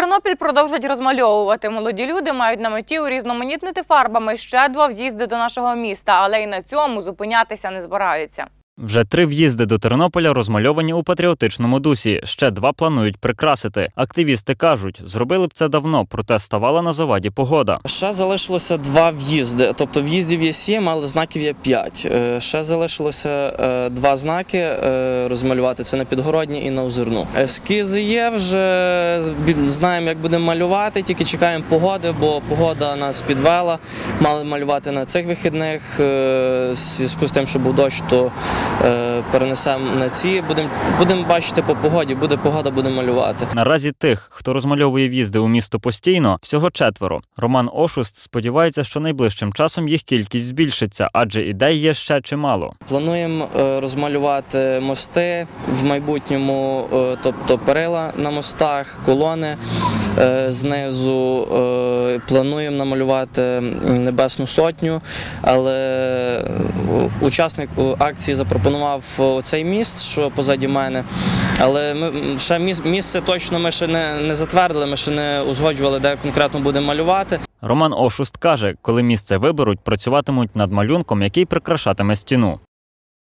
Тернопіль продовжать розмальовувати. Молоді люди мають на меті урізноманітнити фарбами ще два в'їзди до нашого міста, але й на цьому зупинятися не збираються. Вже три в'їзди до Тернополя розмальовані у патріотичному дусі. Ще два планують прикрасити. Активісти кажуть, зробили б це давно, проте ставала на заваді погода. Ще залишилося два в'їзди. Тобто в'їздів є сім, але знаків є п'ять. Е, Ще залишилося е, два знаки е, розмалювати: це на підгородні і на озерну. Ескізи є вже знаємо, як будемо малювати, тільки чекаємо погоди, бо погода нас підвела. Мали малювати на цих вихідних. зв'язку з тим, що був дощ, то перенесемо на ці. Будемо будемо бачити по погоді. Буде погода, будемо малювати. Наразі тих, хто розмальовує в'їзди у місто постійно, всього четверо. Роман Ошуст сподівається, що найближчим часом їх кількість збільшиться, адже ідей є ще чимало. Плануємо е, розмалювати мости в майбутньому, е, тобто перила на мостах, колони е, знизу. Е, Плануємо намалювати Небесну Сотню, але е, учасник е, акції запропонував е, цей міст, що позаді мене. Але ми ще міс- місце точно ми ще не, не затвердили, ми ще не узгоджували, де конкретно будемо малювати. Роман Ошуст каже, коли місце виберуть, працюватимуть над малюнком, який прикрашатиме стіну.